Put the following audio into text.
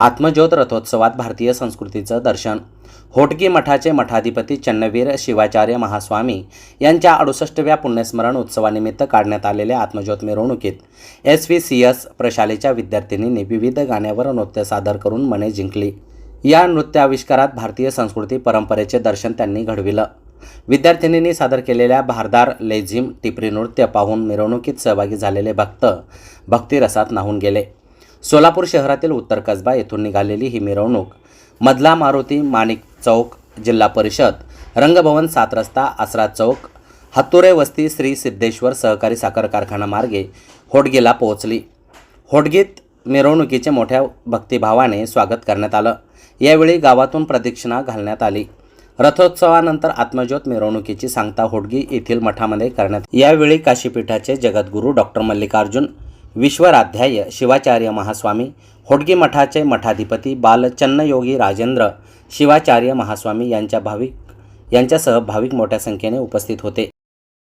आत्मज्योत रथोत्सवात भारतीय संस्कृतीचं दर्शन. होटगी मठाचे मठाधिपती चन्नवीर शिवाचार्य महास्वामी यांच्या अडुसष्टव्या पुण्यस्मरण उत्सवानिमित्त काढण्यात आलेल्या आत्मज्योत मिरवणुकीत एस व्ही सी एस प्रशालेच्या विद्यार्थिनींनी विविध गाण्यावर नृत्य सादर करून मने जिंकली. या नृत्याविष्कारात भारतीय संस्कृती परंपरेचे दर्शन त्यांनी घडविलं. विद्यार्थिनींनी सादर केलेल्या भारदार लेझिम टिपरी नृत्य पाहून मिरवणुकीत सहभागी झालेले भक्त भक्तिरसात नाहून गेले. सोलापूर शहरातील उत्तर कसबा येथून निघालेली ही मिरवणूक मधला मारुती माणिक चौक जिल्हा परिषद रंगभवन सात रस्ता आसरा चौक हत्तुरे वस्ती श्री सिद्धेश्वर सहकारी साखर कारखाना मार्गे होडगेला पोहोचली. होडगीत मिरवणुकीचे मोठ्या भक्तिभावाने स्वागत करण्यात आलं. यावेळी गावातून प्रदक्षिणा घालण्यात आली. रथोत्सवानंतर आत्मज्योत मिरवणुकीची सांगता होडगी येथील मठामध्ये करण्यात यावेळी काशीपीठाचे जगद्गुरू डॉक्टर मल्लिकार्जुन विश्वराध्याय शिवाचार्य महास्वामी होडगी मठाचे मठाधिपती बालचन्नयोगी राजेंद्र शिवाचार्य महास्वामी यांच्या भाविक यांच्यासह भाविक मोठ्या संख्येने उपस्थित होते.